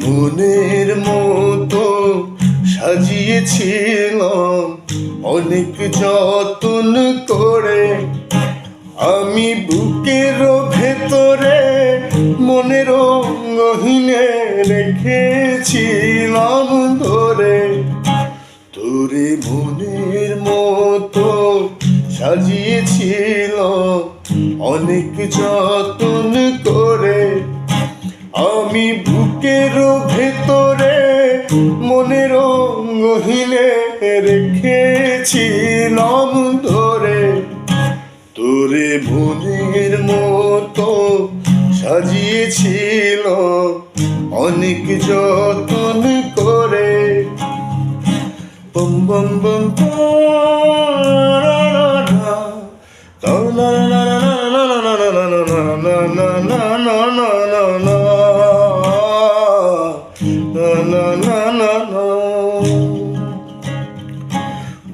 জীবনের মতো সাজিয়েছিলাম অনেক যতন করে। আমি বুকের ভেতরে মনের গহিনে রেখেছিলাম ধরে। তোরে মনের মতো সাজিয়েছিল অনেক যতন করে। আমি বুকের ভেতরে মনের গহিনে রেখেছিলাম ধরে। তোরে মনের মতো সাজিয়েছিল অনেক যতন করে। বম বম বম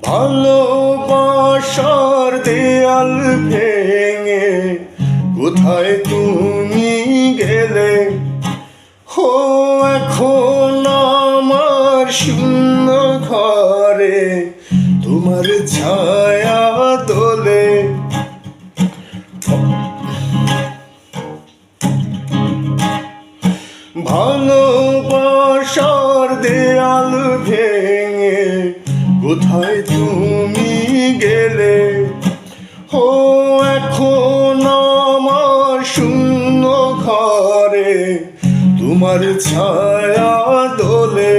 ভালোবাসার দেয়াল ভেঙে কোথায় তুমি গেলে? হো এখন আমার শূন্য ঘরে তোমার ছায়া দোলে। ভালোবাসার কোথায় তুমি গেলে? ও, এখন আমার শূন্য ঘরে, তোমার ছায়া দোলে।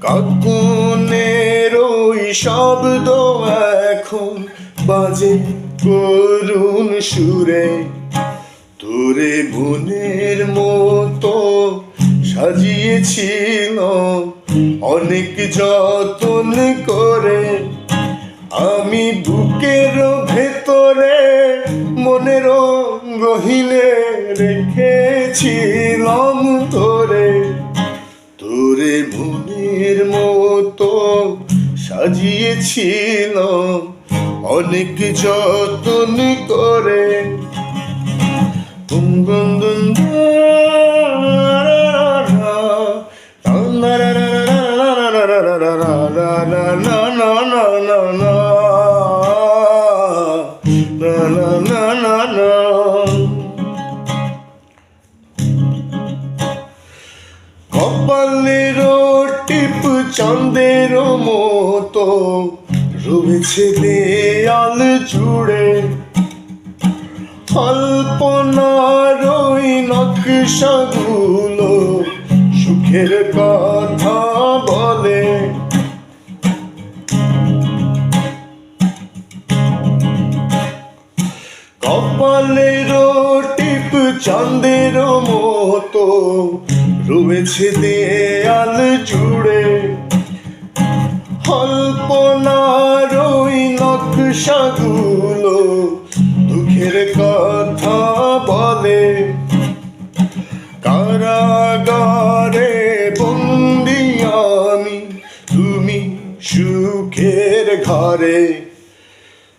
কাকুনের ওই শব্দ এখন বাজে করুণ সুরে। তোরে বোনের মতো সাজিয়েছিল অনেক যতন করে আমি বুকের ভেতরে মনের গহিনে রেখেছিলাম তোরে। তোরে মনের মতো সাজিয়েছিল অনেক যতন করে। bum কপালের টিপ চাঁদের মতো রয়েছে দেয়াল জুড়ে। কল্পনার নকশাগুলো সুখের কথা। কপালের টিপ চাঁদের মতো। রয়েছে দেয়াল জুড়ে। কল্পনার ওই নকশাগুলো দুঃখের কথা বলে। কারাগারে বন্দি আমি, তুমি সুখের ঘরে।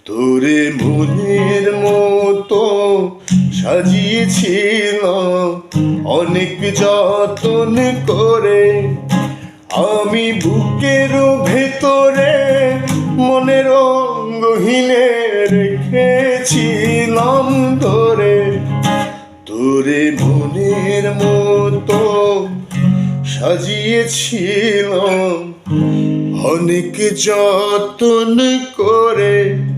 তোরে মনের মতো সাজিয়েছিল অনেক যতন করে আমি বুকের ভেতরে মনের গহিনে রেখেছিলাম ধরে। তোরে মনের মতো সাজিয়েছিলাম। অনেক যতন করে